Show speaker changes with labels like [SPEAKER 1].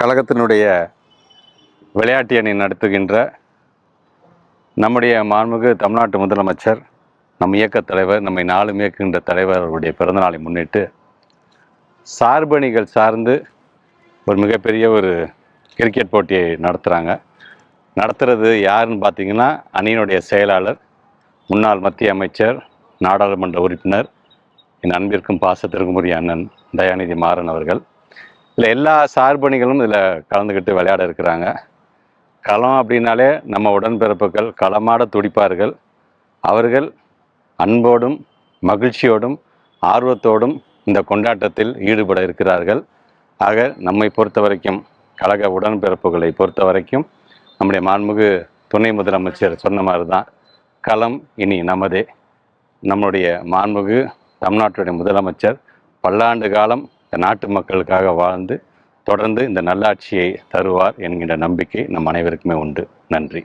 [SPEAKER 1] கழகத்தினுடைய விளையாட்டு அணி நடத்துகின்ற நம்முடைய மாண்புமிகு தமிழ்நாட்டு முதலமைச்சர் நம் இயக்க தலைவர் நம்மை நாளும் இயக்குகின்ற தலைவர் அவருடைய பிறந்தநாளை முன்னிட்டு சார்பணிகள் சார்ந்து ஒரு மிகப்பெரிய ஒரு கிரிக்கெட் போட்டியை நடத்துகிறாங்க நடத்துகிறது யாருன்னு பார்த்தீங்கன்னா அணியினுடைய செயலாளர் முன்னாள் மத்திய அமைச்சர் நாடாளுமன்ற உறுப்பினர் என் அன்பிற்கும் பாசத்திற்கும் உரிய அண்ணன் தயாநிதி மாறன் அவர்கள். இதில் எல்லா சார்பணிகளும் இதில் கலந்துக்கிட்டு விளையாட இருக்கிறாங்க. களம் அப்படின்னாலே நம்ம உடன்பிறப்புகள் களமாட துடிப்பார்கள். அவர்கள் அன்போடும் மகிழ்ச்சியோடும் ஆர்வத்தோடும் இந்த கொண்டாட்டத்தில் ஈடுபட இருக்கிறார்கள். ஆக நம்மை பொறுத்த வரைக்கும் கழக உடன்பிறப்புகளை பொறுத்த வரைக்கும் நம்முடைய மாண்புமிகு துணை முதலமைச்சர் சொன்ன மாதிரி தான் களம் இனி நமதே. நம்முடைய மாண்புமிகு தமிழ்நாட்டுடைய முதலமைச்சர் பல்லாண்டு காலம் இந்த நாட்டு மக்களுக்காக வாழ்ந்து தொடர்ந்து இந்த நல்லாட்சியை தருவார் என்கின்ற நம்பிக்கை நம் அனைவருக்குமே உண்டு. நன்றி.